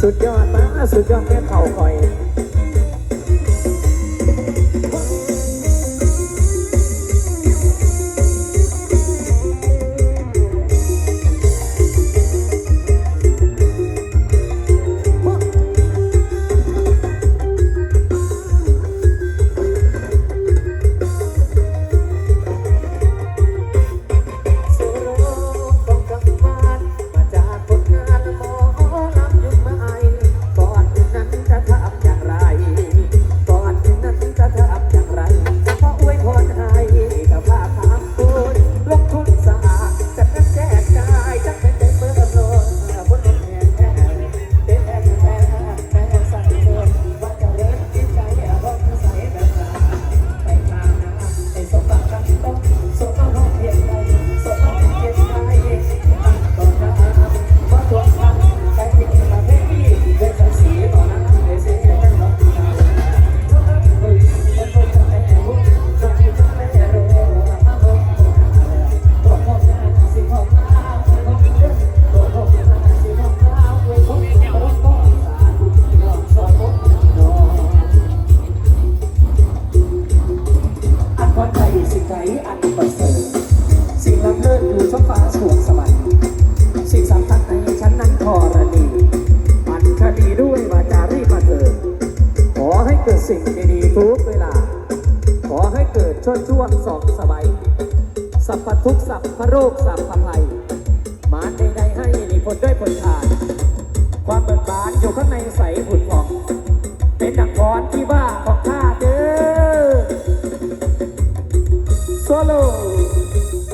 สุดยอดมากสุดยอดแค่เข่าคอย ใดอันประเสริฐสิ่งล้ำเลิศอยู่ช่อฟ้าสวงสวรรค์สิ่งสำคัญในชั้นนั้นธรณีอันคดีด้วยวาจารีบมาเถิดขอให้เกิดสิ่งดีๆทุกเวลา ขอให้เกิดช่วช่วงสองสบายสัพพทุกสัพพโรคสัพพภัยมาใดๆให้มีผลด้วยผลทาน ความเบิกบานอยู่ข้างในใสผุดผ่อง เป็นดังพรที่ว่าไป Música